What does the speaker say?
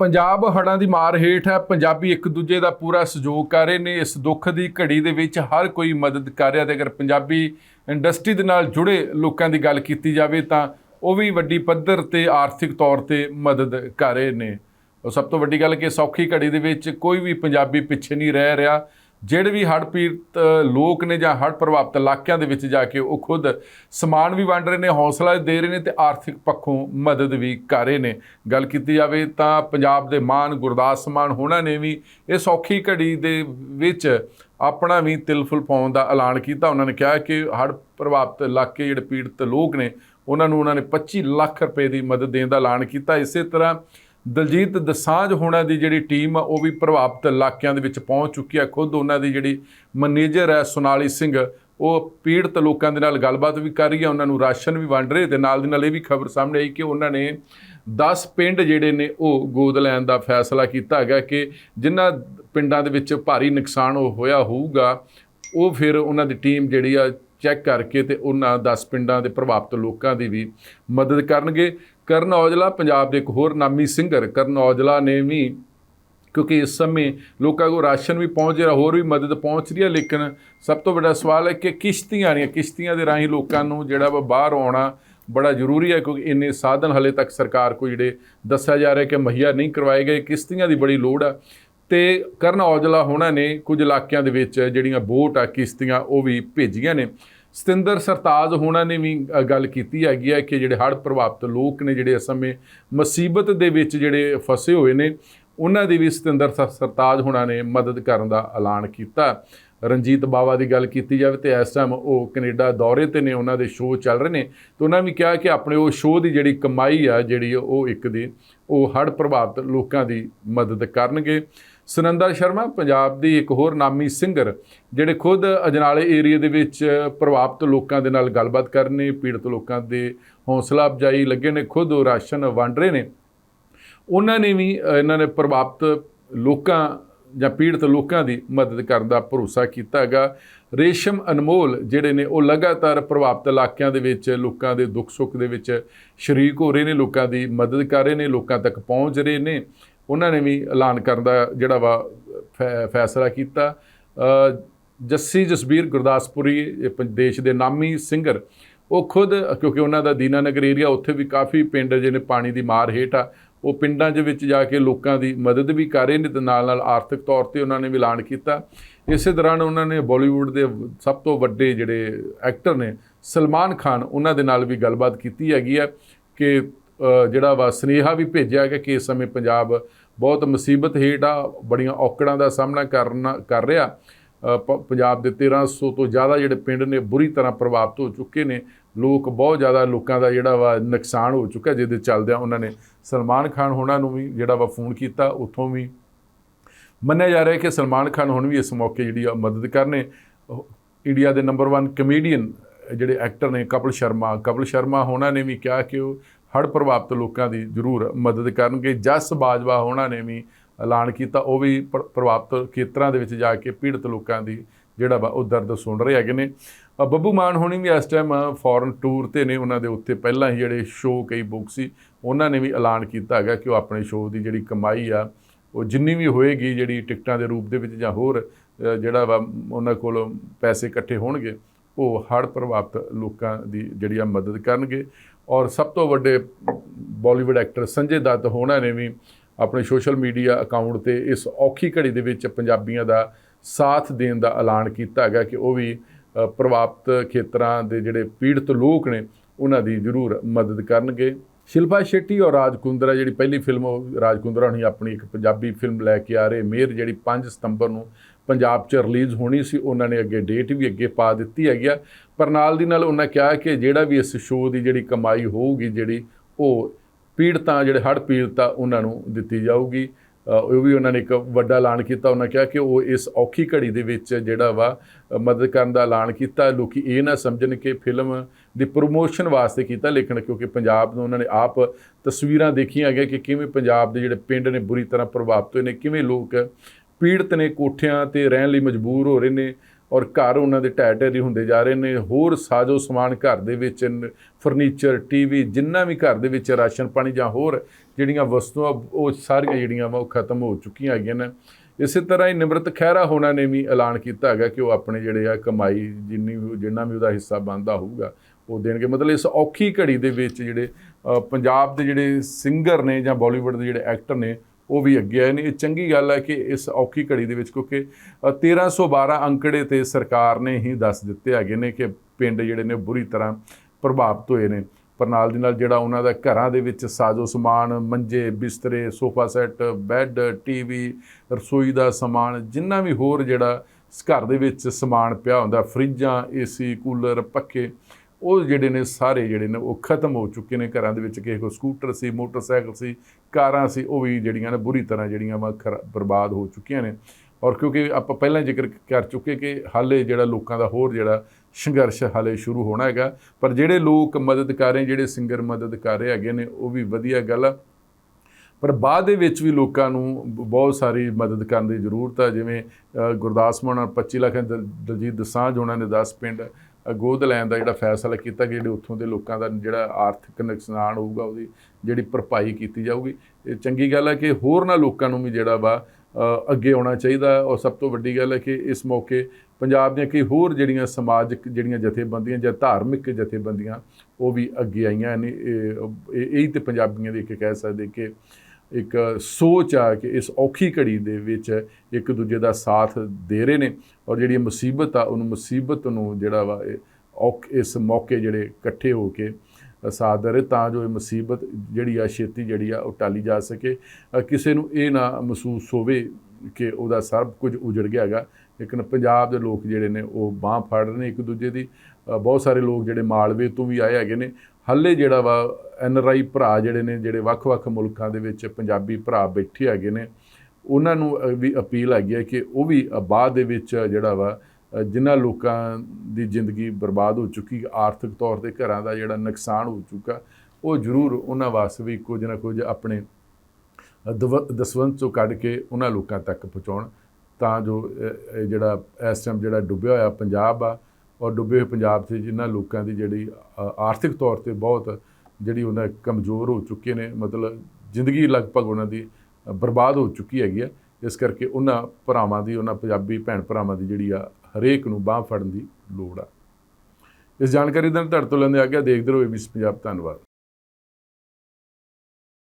ਪੰਜਾਬ ਹੜ੍ਹਾਂ ਦੀ ਮਾਰ ਹੇਠ ਹੈ। ਪੰਜਾਬੀ ਇੱਕ ਦੂਜੇ ਦਾ ਪੂਰਾ ਸਹਿਯੋਗ ਕਰ ਰਹੇ ਨੇ। ਇਸ ਦੁੱਖ ਦੀ ਘੜੀ ਦੇ ਵਿੱਚ ਹਰ ਕੋਈ ਮਦਦ ਕਰ ਰਿਹਾ ਤੇ ਅਗਰ ਪੰਜਾਬੀ ਇੰਡਸਟਰੀ ਦੇ ਨਾਲ ਜੁੜੇ ਲੋਕਾਂ ਦੀ ਗੱਲ ਕੀਤੀ ਜਾਵੇ ਤਾਂ ਉਹ ਵੀ ਵੱਡੀ ਪੱਧਰ ਤੇ ਆਰਥਿਕ ਤੌਰ ਤੇ ਮਦਦ ਕਰ ਰਹੇ ਨੇ। ਉਹ ਸਭ ਤੋਂ ਵੱਡੀ ਗੱਲ ਕਿ ਸੌਖੀ ਘੜੀ ਦੇ ਵਿੱਚ ਕੋਈ ਵੀ ਪੰਜਾਬੀ ਪਿੱਛੇ ਨਹੀਂ ਰਹਿ ਰਿਹਾ। ਜਿਹੜੇ ਵੀ ਹੜ੍ਹ ਪੀੜਤ ਲੋਕ ਨੇ ਜਾਂ ਹੜ੍ਹ ਪ੍ਰਭਾਵਿਤ ਇਲਾਕਿਆਂ ਦੇ ਵਿੱਚ ਜਾ ਕੇ ਉਹ ਖੁਦ ਸਮਾਨ ਵੀ ਵੰਡ ਰਹੇ ਨੇ, ਹੌਸਲਾ ਦੇ ਰਹੇ ਨੇ ਤੇ ਆਰਥਿਕ ਪੱਖੋਂ ਮਦਦ ਵੀ ਕਰ ਰਹੇ ਨੇ। ਗੱਲ ਕੀਤੀ ਜਾਵੇ ਤਾਂ ਪੰਜਾਬ ਦੇ ਮਾਨ ਗੁਰਦਾਸ ਮਾਨ ਹੋਣਾ ਨੇ ਵੀ ਇਹ ਸੌਖੀ ਘੜੀ ਦੇ ਵਿੱਚ ਆਪਣਾ ਵੀ ਤਿਲਫੁਲ ਪਾਉਣ ਦਾ ਐਲਾਨ ਕੀਤਾ। ਉਹਨਾਂ ਨੇ ਕਿਹਾ ਕਿ ਹੜ੍ਹ ਪ੍ਰਭਾਵਿਤ ਇਲਾਕੇ ਜਿਹੜੇ ਪੀੜਤ ਲੋਕ ਨੇ, ਉਹਨਾਂ ਨੂੰ ਉਹਨਾਂ ਨੇ 25 ਲੱਖ ਰੁਪਏ ਦੀ ਮਦਦ ਦੇਣ ਦਾ ਐਲਾਨ ਕੀਤਾ। ਇਸੇ ਤਰ੍ਹਾਂ ਦਲਜੀਤ ਦਸਾਂਝ ਹੋਣਾ ਦੀ ਜਿਹੜੀ ਟੀਮ ਆ, ਉਹ ਵੀ ਪ੍ਰਭਾਵਿਤ ਇਲਾਕਿਆਂ ਦੇ ਵਿੱਚ ਪਹੁੰਚ ਚੁੱਕੀ ਆ। ਖੁਦ ਉਹਨਾਂ ਦੀ ਜਿਹੜੀ ਮੈਨੇਜਰ ਹੈ ਸੋਨਾਲੀ ਸਿੰਘ, ਉਹ ਪੀੜਤ ਲੋਕਾਂ ਦੇ ਨਾਲ ਗੱਲਬਾਤ ਵੀ ਕਰ ਰਹੀ ਹੈ ਉਹਨਾਂ ਨੂੰ ਰਾਸ਼ਨ ਵੀ ਵੰਡ ਰਹੇ ਤੇ ਨਾਲ ਦੀ ਨਾਲ ਇਹ ਵੀ ਖਬਰ ਸਾਹਮਣੇ ਆਈ ਕਿ ਉਹਨਾਂ ਨੇ 10 ਪਿੰਡ ਜਿਹੜੇ ਨੇ, ਉਹ ਗੋਦ ਲੈਣ ਦਾ ਫੈਸਲਾ ਕੀਤਾ ਹੈਗਾ ਕਿ ਜਿਨ੍ਹਾਂ ਪਿੰਡਾਂ ਦੇ ਵਿੱਚ ਭਾਰੀ ਨੁਕਸਾਨ ਉਹ ਹੋਇਆ ਹੋਊਗਾ, ਉਹ ਫਿਰ ਉਹਨਾਂ ਦੀ ਟੀਮ ਜਿਹੜੀ ਆ, ਚੈੱਕ ਕਰਕੇ ਤੇ ਉਹਨਾਂ 10 ਪਿੰਡਾਂ ਦੇ ਪ੍ਰਭਾਵਿਤ ਲੋਕਾਂ ਦੀ ਵੀ ਮਦਦ ਕਰਨਗੇ। ਕਰਨ ਔਜਲਾ ਪੰਜਾਬ ਦੇ ਇੱਕ ਹੋਰ ਨਾਮੀ ਸਿੰਗਰ ਕਰਨ ਔਜਲਾ ਨੇ ਵੀ, ਕਿਉਂਕਿ ਇਸ ਸਮੇਂ ਲੋਕਾਂ ਕੋਲ ਰਾਸ਼ਨ ਵੀ ਪਹੁੰਚ ਰਿਹਾ, ਹੋਰ ਵੀ ਮਦਦ ਪਹੁੰਚ ਰਹੀ ਹੈ, ਲੇਕਿਨ ਸਭ ਤੋਂ ਵੱਡਾ ਸਵਾਲ ਹੈ ਕਿ ਕਿਸ਼ਤੀਆਂ ਨੇ ਕਿਸ਼ਤੀਆਂ ਦੇ ਰਾਹੀਂ ਲੋਕਾਂ ਨੂੰ ਜਿਹੜਾ ਵਾ ਬਾਹਰ ਆਉਣਾ ਬੜਾ ਜ਼ਰੂਰੀ ਹੈ, ਕਿਉਂਕਿ ਇੰਨੇ ਸਾਧਨ ਹਲੇ ਤੱਕ ਸਰਕਾਰ ਕੋ ਜਿਹੜੇ ਦੱਸਿਆ ਜਾ ਰਿਹਾ ਕਿ ਮੁਹੱਈਆ ਨਹੀਂ ਕਰਵਾਏ ਗਏ, ਕਿਸ਼ਤੀਆਂ ਦੀ ਬੜੀ ਲੋੜ ਆ। ਤੇ ਕਰਨ ਔਜਲਾ ਹੋਣਾ ਨੇ ਕੁਝ ਇਲਾਕਿਆਂ ਦੇ ਵਿੱਚ ਜਿਹੜੀਆਂ ਬੋਟ ਆ, ਕਿਸ਼ਤੀਆਂ ਉਹ ਵੀ ਭੇਜੀਆਂ ਨੇ। ਸਤਿੰਦਰ ਸਰਤਾਜ ਹੋਣਾ ਨੇ ਵੀ ਗੱਲ ਕੀਤੀ ਹੈਗੀ ਹੈ ਕਿ ਜਿਹੜੇ ਹੜ੍ਹ ਪ੍ਰਭਾਵਿਤ ਲੋਕ ਨੇ ਜਿਹੜੇ ਇਸ ਸਮੇਂ ਮੁਸੀਬਤ ਦੇ ਵਿੱਚ ਜਿਹੜੇ ਫਸੇ ਹੋਏ ਨੇ, ਉਹਨਾਂ ਦੀ ਵੀ ਸਤਿੰਦਰ ਸਰਤਾਜ ਹੋਣਾ ਨੇ ਮਦਦ ਕਰਨ ਦਾ ਐਲਾਨ ਕੀਤਾ। ਰਣਜੀਤ ਬਾਵਾ ਦੀ ਗੱਲ ਕੀਤੀ ਜਾਵੇ ਤੇ ਇਸ ਟਾਈਮ ਉਹ ਕੈਨੇਡਾ ਦੌਰੇ ਤੇ ਨੇ, ਉਹਨਾਂ ਦੇ ਸ਼ੋਅ ਚੱਲ ਰਹੇ ਨੇ। ਤੇ ਉਹਨਾਂ ਵੀ ਕਿਹਾ ਕਿ ਆਪਣੇ ਉਹ ਸ਼ੋਅ ਦੀ ਜਿਹੜੀ ਕਮਾਈ ਆ, ਜਿਹੜੀ ਉਹ ਇੱਕ ਦੀ, ਉਹ ਹੜ੍ਹ ਪ੍ਰਭਾਵਿਤ ਲੋਕਾਂ ਦੀ ਮਦਦ ਕਰਨਗੇ। ਸੁਨੰਦਰ ਸ਼ਰਮਾ, ਪੰਜਾਬ ਦੀ ਇੱਕ ਹੋਰ ਨਾਮੀ ਸਿੰਗਰ, ਜਿਹੜੇ ਖੁਦ ਅਜਨਾਲੇ ਏਰੀਆ ਦੇ ਵਿੱਚ ਪ੍ਰਭਾਵਿਤ ਲੋਕਾਂ ਦੇ ਨਾਲ ਗੱਲਬਾਤ ਕਰਨੇ ਪੀੜਤ ਲੋਕਾਂ ਦੇ ਹੌਸਲਾ ਅਫਜਾਈ ਲੱਗੇ ਨੇ, ਖੁਦ ਉਹ ਰਾਸ਼ਨ ਵੰਡ ਰਹੇ ਨੇ। ਉਹਨਾਂ ਨੇ ਵੀ, ਇਹਨਾਂ ਨੇ ਪ੍ਰਭਾਵਿਤ ਲੋਕਾਂ ਜਾਂ ਪੀੜਤ ਲੋਕਾਂ ਦੀ ਮਦਦ ਕਰਨ ਦਾ ਭਰੋਸਾ ਕੀਤਾ ਹੈਗਾ। ਰੇਸ਼ਮ ਅਨਮੋਲ ਜਿਹੜੇ ਨੇ, ਉਹ ਲਗਾਤਾਰ ਪ੍ਰਭਾਵਿਤ ਇਲਾਕਿਆਂ ਦੇ ਵਿੱਚ, ਲੋਕਾਂ ਦੇ ਦੁੱਖ ਸੁੱਖ ਦੇ ਵਿੱਚ ਸ਼ਰੀਕ ਹੋ ਰਹੇ ਨੇ, ਲੋਕਾਂ ਦੀ ਮਦਦ ਕਰ ਰਹੇ ਨੇ, ਲੋਕਾਂ ਤੱਕ ਪਹੁੰਚ ਰਹੇ ਨੇ। ਉਹਨਾਂ ਨੇ ਵੀ ਐਲਾਨ ਕਰਨ ਦਾ ਜਿਹੜਾ ਵਾ ਫੈ- ਫੈਸਲਾ ਕੀਤਾ। ਜੱਸੀ ਜਸਬੀਰ ਗੁਰਦਾਸਪੁਰੀ, ਇਹ ਦੇਸ਼ ਦੇ ਨਾਮੀ ਸਿੰਗਰ, ਉਹ ਖੁਦ, ਕਿਉਂਕਿ ਉਹਨਾਂ ਦਾ ਦੀਨਾਨਗਰ ਏਰੀਆ ਉੱਥੇ ਵੀ ਕਾਫੀ ਪਿੰਡ ਜਿਹਨੇ ਪਾਣੀ ਦੀ ਮਾਰ ਹੇਠ ਆ, ਉਹ ਪਿੰਡਾਂ ਦੇ ਵਿੱਚ ਜਾ ਕੇ ਲੋਕਾਂ ਦੀ ਮਦਦ ਵੀ ਕਰ ਰਹੇ ਨੇ ਤੇ ਨਾਲ ਨਾਲ ਆਰਥਿਕ ਤੌਰ ਤੇ ਉਹਨਾਂ ਨੇ ਵੀ ਐਲਾਨ ਕੀਤਾ। ਇਸੇ ਦੌਰਾਨ ਉਹਨਾਂ ਨੇ ਬਾਲੀਵੁੱਡ ਦੇ ਸਭ ਤੋਂ ਵੱਡੇ ਜਿਹੜੇ ਐਕਟਰ ਨੇ, ਸਲਮਾਨ ਖਾਨ, ਉਹਨਾਂ ਦੇ ਨਾਲ ਵੀ ਗੱਲਬਾਤ ਕੀਤੀ ਹੈਗੀ ਆ ਕਿ ਜਿਹੜਾ ਵਾ ਸੁਨੇਹਾ ਵੀ ਭੇਜਿਆ ਗਿਆ ਕਿ ਇਸ ਸਮੇਂ ਪੰਜਾਬ ਬਹੁਤ ਮੁਸੀਬਤ ਹੇਠ ਆ, ਬੜੀਆਂ ਔਕੜਾਂ ਦਾ ਸਾਹਮਣਾ ਕਰਨਾ, ਕਰ ਰਿਹਾ। ਪ- ਪੰਜਾਬ ਦੇ 1300 ਤੋਂ ਜ਼ਿਆਦਾ ਜਿਹੜੇ ਪਿੰਡ ਨੇ, ਬੁਰੀ ਤਰ੍ਹਾਂ ਪ੍ਰਭਾਵਿਤ ਹੋ ਚੁੱਕੇ ਨੇ। ਲੋਕ ਬਹੁਤ ਜ਼ਿਆਦਾ ਲੋਕਾਂ ਦਾ ਜਿਹੜਾ ਵਾ ਨੁਕਸਾਨ ਹੋ ਚੁੱਕਾ, ਜਿਹਦੇ ਚੱਲਦਿਆਂ ਉਹਨਾਂ ਨੇ ਸਲਮਾਨ ਖਾਨ ਹੋਣਾ ਨੂੰ ਵੀ ਜਿਹੜਾ ਵਾ ਫੋਨ ਕੀਤਾ, ਉੱਥੋਂ ਵੀ। ਮੰਨਿਆ ਜਾ ਰਿਹਾ ਕਿ ਸਲਮਾਨ ਖਾਨ ਹੁਣ ਵੀ ਇਸ ਮੌਕੇ ਜਿਹੜੀ ਆ ਮਦਦ ਕਰਨੇ। ਇੰਡੀਆ ਦੇ ਨੰਬਰ 1 ਕਮੇਡੀਅਨ ਜਿਹੜੇ ਐਕਟਰ ਨੇ, ਕਪਲ ਸ਼ਰਮਾ। ਕਪਲ ਸ਼ਰਮਾ ਹੋਣਾ ਨੇ ਵੀ ਕਿਹਾ ਕਿ ਉਹ ਹੜ੍ਹ ਪ੍ਰਭਾਵਿਤ ਲੋਕਾਂ ਦੀ ਜ਼ਰੂਰ ਮਦਦ ਕਰਨਗੇ। ਜਸ ਬਾਜਵਾ ਹੋਣਾ ਨੇ ਵੀ ਐਲਾਨ ਕੀਤਾ, ਉਹ ਵੀ ਪ੍ਰ- ਪ੍ਰਭਾਵਿਤ ਖੇਤਰਾਂ ਦੇ ਵਿੱਚ ਜਾ ਕੇ ਪੀੜਤ ਲੋਕਾਂ ਦੀ ਜਿਹੜਾ ਵਾ ਉਹ ਦਰਦ ਸੁਣ ਰਹੇ ਹੈਗੇ ਨੇ। ਬੱਬੂ ਮਾਨ ਹੋਣੀ ਵੀ ਇਸ ਟਾਈਮ ਫੋਰਨ ਟੂਰ ਤੇ ਨੇ, ਉਹਨਾਂ ਦੇ ਉੱਤੇ ਪਹਿਲਾਂ ਹੀ ਜਿਹੜੇ ਸ਼ੋਅ ਕਈ ਬੁੱਕ ਸੀ, ਉਹਨਾਂ ਨੇ ਵੀ ਐਲਾਨ ਕੀਤਾ ਹੈਗਾ ਕਿ ਉਹ ਆਪਣੇ ਸ਼ੋਅ ਦੀ ਜਿਹੜੀ ਕਮਾਈ ਆ, ਉਹ ਜਿੰਨੀ ਵੀ ਹੋਏਗੀ ਜਿਹੜੀ ਟਿਕਟਾਂ ਦੇ ਰੂਪ ਦੇ ਵਿੱਚ ਜਾਂ ਹੋਰ ਜਿਹੜਾ ਵਾ ਉਹਨਾਂ ਕੋਲ ਪੈਸੇ ਇਕੱਠੇ ਹੋਣਗੇ, ਉਹ ਹੜ੍ਹ ਪ੍ਰਭਾਵਿਤ ਲੋਕਾਂ ਦੀ ਜਿਹੜੀ ਆ ਮਦਦ ਕਰਨਗੇ। ਔਰ ਸਭ ਤੋਂ ਵੱਡੇ ਬਾਲੀਵੁੱਡ ਐਕਟਰ ਸੰਜੇ ਦੱਤ ਹੋਣਾ ਨੇ ਵੀ ਆਪਣੇ ਸੋਸ਼ਲ ਮੀਡੀਆ ਅਕਾਊਂਟ ਤੇ ਇਸ ਔਖੀ ਘੜੀ ਦੇ ਵਿੱਚ ਪੰਜਾਬੀਆਂ ਦਾ ਸਾਥ ਦੇਣ ਦਾ ਐਲਾਨ ਕੀਤਾ ਹੈਗਾ ਕਿ ਉਹ ਵੀ ਪ੍ਰਭਾਵਿਤ ਖੇਤਰਾਂ ਦੇ ਜਿਹੜੇ ਪੀੜਤ ਲੋਕ ਨੇ, ਉਹਨਾਂ ਦੀ ਜ਼ਰੂਰ ਮਦਦ ਕਰਨਗੇ। ਸ਼ਿਲਪਾ ਸ਼ੈਟੀ ਔਰ ਰਾਜ ਕੁੰਦਰਾ, ਜਿਹੜੀ ਪਹਿਲੀ ਫਿਲਮ ਉਹ ਰਾਜ ਕੁੰਦਰਾ ਨੇ ਆਪਣੀ ਇੱਕ ਪੰਜਾਬੀ ਫਿਲਮ ਲੈ ਕੇ ਆ ਰਹੇ, ਮੇਰ ਜਿਹੜੀ 5 ਸਤੰਬਰ ਨੂੰ ਪੰਜਾਬ 'ਚ ਰਿਲੀਜ਼ ਹੋਣੀ ਸੀ, ਉਹਨਾਂ ਨੇ ਅੱਗੇ ਡੇਟ ਵੀ ਅੱਗੇ ਪਾ ਦਿੱਤੀ ਹੈਗੀ ਆ। ਪਰ ਨਾਲ ਦੀ ਨਾਲ ਉਹਨਾਂ ਕਿਹਾ ਕਿ ਜਿਹੜਾ ਵੀ ਇਸ ਸ਼ੋਅ ਦੀ ਜਿਹੜੀ ਕਮਾਈ ਹੋਊਗੀ, ਜਿਹੜੀ ਉਹ ਪੀੜਤਾਂ, ਜਿਹੜੇ ਹੜ੍ਹ ਪੀੜਤਾਂ, ਉਹਨਾਂ ਨੂੰ ਦਿੱਤੀ ਜਾਊਗੀ। ਉਹ ਵੀ ਉਹਨਾਂ ਨੇ ਇੱਕ ਵੱਡਾ ਐਲਾਨ ਕੀਤਾ। ਉਹਨਾਂ ਕਿਹਾ ਕਿ ਉਹ ਇਸ ਔਖੀ ਘੜੀ ਦੇ ਵਿੱਚ ਜਿਹੜਾ ਵਾ ਮਦਦ ਕਰਨ ਦਾ ਐਲਾਨ ਕੀਤਾ। ਲੋਕੀ ਇਹ ਨਾ ਸਮਝਣ ਕਿ ਫਿਲਮ ਦੀ ਪ੍ਰੋਮੋਸ਼ਨ ਵਾਸਤੇ ਕੀਤਾ, ਲੇਕਿਨ ਕਿਉਂਕਿ ਪੰਜਾਬ ਨੂੰ ਉਹਨਾਂ ਨੇ ਆਪ ਤਸਵੀਰਾਂ ਦੇਖੀਆਂ ਗਿਆ ਕਿ ਕਿਵੇਂ ਪੰਜਾਬ ਦੇ ਜਿਹੜੇ ਪਿੰਡ ਨੇ ਬੁਰੀ ਤਰ੍ਹਾਂ ਪ੍ਰਭਾਵਿਤ ਹੋਏ ਨੇ, ਕਿਵੇਂ ਲੋਕ ਪੀੜਤ ਨੇ ਕੋਠਿਆਂ ਤੇ ਰਹਿਣ ਲਈ ਮਜਬੂਰ ਹੋ ਰਹੇ ਨੇ ਔਰ ਘਰ ਉਹਨਾਂ ਦੇ ਢਹਿ ਢੇਰੀ ਹੁੰਦੇ ਜਾ ਰਹੇ ਨੇ। ਹੋਰ ਸਾਜੋ ਸਮਾਨ ਘਰ ਦੇ ਵਿੱਚ ਫਰਨੀਚਰ ਟੀਵੀ ਜਿੰਨਾ ਵੀ ਘਰ ਦੇ ਵਿੱਚ ਰਾਸ਼ਨ ਪਾਣੀ ਜਾਂ ਹੋਰ ਜਿਹੜੀਆਂ ਵਸਤੂਆਂ, ਉਹ ਸਾਰੀਆਂ ਜਿਹੜੀਆਂ ਵਾ, ਉਹ ਖਤਮ ਹੋ ਚੁੱਕੀਆਂ ਹੈਗੀਆਂ ਨੇ। ਇਸੇ ਤਰ੍ਹਾਂ ਹੀ ਨਿਮਰਤ ਖਹਿਰਾ ਹੋਣਾ ਨੇ ਵੀ ਐਲਾਨ ਕੀਤਾ ਹੈਗਾ ਕਿ ਉਹ ਆਪਣੇ ਜਿਹੜੇ ਆ ਕਮਾਈ ਜਿੰਨੀ ਵੀ, ਜਿੰਨਾ ਵੀ ਉਹਦਾ ਹਿੱਸਾ ਬਣਦਾ ਹੋਊਗਾ, ਉਹ ਦੇਣਗੇ। ਮਤਲਬ ਇਸ ਔਖੀ ਘੜੀ ਦੇ ਵਿੱਚ ਜਿਹੜੇ ਪੰਜਾਬ ਦੇ ਜਿਹੜੇ ਸਿੰਗਰ ਨੇ ਜਾਂ ਬਾਲੀਵੁੱਡ ਦੇ ਜਿਹੜੇ ਐਕਟਰ ਨੇ ਉਹ ਵੀ ਅੱਗੇ ਆਏ ਨੇ। ਇਹ ਚੰਗੀ ਗੱਲ ਹੈ ਕਿ ਇਸ ਔਖੀ ਘੜੀ ਦੇ ਵਿੱਚ ਕਿਉਂਕਿ ਅ, 1312 ਅੰਕੜੇ ਤੇ ਸਰਕਾਰ ਨੇ ਹੀ ਦੱਸ ਦਿੱਤੇ ਹੈਗੇ ਨੇ ਕਿ ਪਿੰਡ ਜਿਹੜੇ ਨੇ ਬੁਰੀ ਤਰ੍ਹਾਂ ਪ੍ਰਭਾਵਿਤ ਹੋਏ ਨੇ। ਪਰ ਨਾਲ ਦੀ ਨਾਲ ਜਿਹੜਾ ਉਹਨਾਂ ਦਾ ਘਰਾਂ ਦੇ ਵਿੱਚ ਸਾਜੋ ਸਮਾਨ ਮੰਜੇ ਬਿਸਤਰੇ ਸੋਫਾ ਸੈੱਟ ਬੈੱਡ ਟੀਵੀ ਰਸੋਈ ਦਾ ਸਮਾਨ ਜਿੰਨਾ ਵੀ ਹੋਰ ਜਿਹੜਾ ਘਰ ਦੇ ਵਿੱਚ ਸਮਾਨ ਪਿਆ ਹੁੰਦਾ ਫਰਿੱਜਾਂ ਏਸੀ ਕੂਲਰ ਪੱਖੇ ਉਹ ਜਿਹੜੇ ਨੇ ਸਾਰੇ ਜਿਹੜੇ ਨੇ ਉਹ ਖਤਮ ਹੋ ਚੁੱਕੇ ਨੇ ਘਰਾਂ ਦੇ ਵਿੱਚ। ਕਿਸੇ ਕੋਲ ਸਕੂਟਰ ਸੀ ਮੋਟਰਸਾਈਕਲ ਸੀ ਕਾਰਾਂ ਸੀ ਉਹ ਵੀ ਜਿਹੜੀਆਂ ਨੇ ਬੁਰੀ ਤਰ੍ਹਾਂ ਜਿਹੜੀਆਂ ਵਾ ਖਰਾ- ਬਰਬਾਦ ਹੋ ਚੁੱਕੀਆਂ ਨੇ। ਔਰ ਕਿਉਂਕਿ ਆਪਾਂ ਪਹਿਲਾਂ ਜ਼ਿਕਰ ਕਰ ਚੁੱਕੇ ਕਿ ਹਾਲੇ ਜਿਹੜਾ ਲੋਕਾਂ ਦਾ ਹੋਰ ਜਿਹੜਾ ਸੰਘਰਸ਼ ਹਾਲੇ ਸ਼ੁਰੂ ਹੋਣਾ ਹੈਗਾ ਪਰ ਜਿਹੜੇ ਲੋਕ ਮਦਦ ਕਰ ਰਹੇ ਜਿਹੜੇ ਸਿੰਗਰ ਮਦਦ ਕਰ ਰਹੇ ਹੈਗੇ ਨੇ ਉਹ ਵੀ ਵਧੀਆ ਗੱਲ ਆ। ਪਰ ਬਾਅਦ ਦੇ ਵਿੱਚ ਵੀ ਲੋਕਾਂ ਨੂੰ ਬ- ਬਹੁਤ ਸਾਰੀ ਮਦਦ ਕਰਨ ਦੀ ਜ਼ਰੂਰਤ ਆ ਜਿਵੇਂ ਅ, ਗੁਰਦਾਸ ਮਾਨ 25 ਲੱਖ ਦਲ- ਦਲਜੀਤ ਦਸਾਂਝ ਉਹਨਾਂ ਨੇ 10 ਪਿੰਡ ਗੋਦ ਲੈਣ ਦਾ ਜਿਹੜਾ ਫੈਸਲਾ ਕੀਤਾ ਕਿ ਜਿਹੜੇ ਉੱਥੋਂ ਦੇ ਲੋਕਾਂ ਦਾ ਜਿਹੜਾ ਆਰਥਿਕ ਨੁਕਸਾਨ ਹੋਊਗਾ, ਉਹਦੀ ਜਿਹੜੀ ਭਰਪਾਈ ਕੀਤੀ ਜਾਊਗੀ। ਇਹ ਚੰਗੀ ਗੱਲ ਹੈ ਕਿ ਹੋਰ ਨਾ ਲੋਕਾਂ ਨੂੰ ਵੀ ਜਿਹੜਾ ਵਾ ਅੱਗੇ ਆਉਣਾ ਚਾਹੀਦਾ ਔਰ ਸਭ ਤੋਂ ਵੱਡੀ ਗੱਲ ਹੈ ਕਿ ਇਸ ਮੌਕੇ ਪੰਜਾਬ ਦੀਆਂ ਕਈ ਹੋਰ ਜਿਹੜੀਆਂ ਸਮਾਜਿਕ ਜਿਹੜੀਆਂ ਜਥੇਬੰਦੀਆਂ ਜਾਂ ਧਾਰਮਿਕ ਜਥੇਬੰਦੀਆਂ, ਉਹ ਵੀ ਅੱਗੇ ਆਈਆਂ ਨੇ। ਇਹ ਇਹ ਹੀ ਤੇ ਪੰਜਾਬੀਆਂ ਦੀ ਇੱਕ ਕਹਿ ਸਕਦੇ ਕਿ ਇੱਕ ਸੋਚ ਆ ਕਿ ਇਸ ਔਖੀ ਘੜੀ ਦੇ ਵਿੱਚ ਇੱਕ ਦੂਜੇ ਦਾ ਸਾਥ ਦੇ ਰਹੇ ਨੇ ਔਰ ਜਿਹੜੀ ਮੁਸੀਬਤ ਆ, ਉਹਨੂੰ ਮੁਸੀਬਤ ਨੂੰ ਜਿਹੜਾ ਵਾ ਔਖ, ਇਸ ਮੌਕੇ ਜਿਹੜੇ ਇਕੱਠੇ ਹੋ ਕੇ ਸਾਥ ਦੇ ਰਹੇ ਤਾਂ ਜੋ ਇਹ ਮੁਸੀਬਤ ਜਿਹੜੀ ਆ, ਛੇਤੀ ਜਿਹੜੀ ਆ, ਉਹ ਟਾਲੀ ਜਾ ਸਕੇ। ਕਿਸੇ ਨੂੰ ਇਹ ਨਾ ਮਹਿਸੂਸ ਹੋਵੇ ਕਿ ਉਹਦਾ ਸਭ ਕੁਝ ਉਜੜ ਗਿਆ ਹੈਗਾ। ਲੇਕਿਨ ਪੰਜਾਬ ਦੇ ਲੋਕ ਜਿਹੜੇ ਨੇ ਉਹ ਬਾਹ ਫੜ ਰਹੇ ਨੇ ਇੱਕ ਦੂਜੇ ਦੀ। ਬਹੁਤ ਸਾਰੇ ਲੋਕ ਜਿਹੜੇ ਮਾਲਵੇ ਤੋਂ ਵੀ ਆਏ ਹੈਗੇ ਨੇ ਹੱਲੇ ਜਿਹੜਾ ਵਾ, ਐਨ ਆਰ ਆਈ ਭਰਾ ਜਿਹੜੇ ਨੇ, ਜਿਹੜੇ ਵੱਖ-ਵੱਖ ਮੁਲਕਾਂ ਦੇ ਵਿੱਚ ਪੰਜਾਬੀ ਭਰਾ ਬੈਠੇ ਹੈਗੇ ਨੇ, ਉਹਨਾਂ ਨੂੰ ਵੀ ਅਪੀਲ ਹੈਗੀ ਹੈ ਕਿ ਉਹ ਵੀ ਬਾਅਦ ਦੇ ਵਿੱਚ ਜਿਹੜਾ ਵਾ ਜਿਨ੍ਹਾਂ ਲੋਕਾਂ ਦੀ ਜ਼ਿੰਦਗੀ ਬਰਬਾਦ ਹੋ ਚੁੱਕੀ, ਆਰਥਿਕ ਤੌਰ ਤੇ ਘਰਾਂ ਦਾ ਜਿਹੜਾ ਨੁਕਸਾਨ ਹੋ ਚੁੱਕਾ, ਉਹ ਜ਼ਰੂਰ ਉਹਨਾਂ ਵਾਸਤੇ ਵੀ ਕੁਝ ਨਾ ਕੁਝ ਆਪਣੇ ਦਵ- ਦਸਵੰਧ ਕੱਢ ਕੇ ਉਹਨਾਂ ਲੋਕਾਂ ਤੱਕ ਪਹੁੰਚਾਉਣ, ਤਾਂ ਜੋ ਜਿਹੜਾ, ਇਸ ਟਾਈਮ ਜਿਹੜਾ ਡੁੱਬਿਆ ਹੋਇਆ ਪੰਜਾਬ ਆ ਔਰ ਡੁੱਬੇ ਹੋਏ ਪੰਜਾਬ 'ਚ ਜਿਨ੍ਹਾਂ ਲੋਕਾਂ ਦੀ ਜਿਹੜੀ ਆਰਥਿਕ ਤੌਰ ਤੇ ਬਹੁਤ ਜਿਹੜੀ ਉਹਨਾਂ ਕਮਜ਼ੋਰ ਹੋ ਚੁੱਕੇ ਨੇ, ਮਤਲਬ ਜ਼ਿੰਦਗੀ ਲਗਭਗ ਉਹਨਾਂ ਦੀ ਬਰਬਾਦ ਹੋ ਚੁੱਕੀ ਹੈਗੀ ਆ। ਇਸ ਕਰਕੇ ਉਹਨਾਂ ਭਰਾਵਾਂ ਦੀ, ਉਹਨਾਂ ਪੰਜਾਬੀ ਭੈਣ ਭਰਾਵਾਂ ਦੀ ਜਿਹੜੀ ਆ, ਹਰੇਕ ਨੂੰ ਬਾਹ ਫੜਨ ਦੀ ਲੋੜ ਆ। ਇਸ ਜਾਣਕਾਰੀ ਦਾ ਤੁਹਾਡੇ ਤੋਂ ਲੈਂਦੇ ਆ ਗਿਆ ਦੇਖਦੇ ਰਹੋ ਏਬੀਸੀ ਪੰਜਾਬ ਧੰਨਵਾਦ।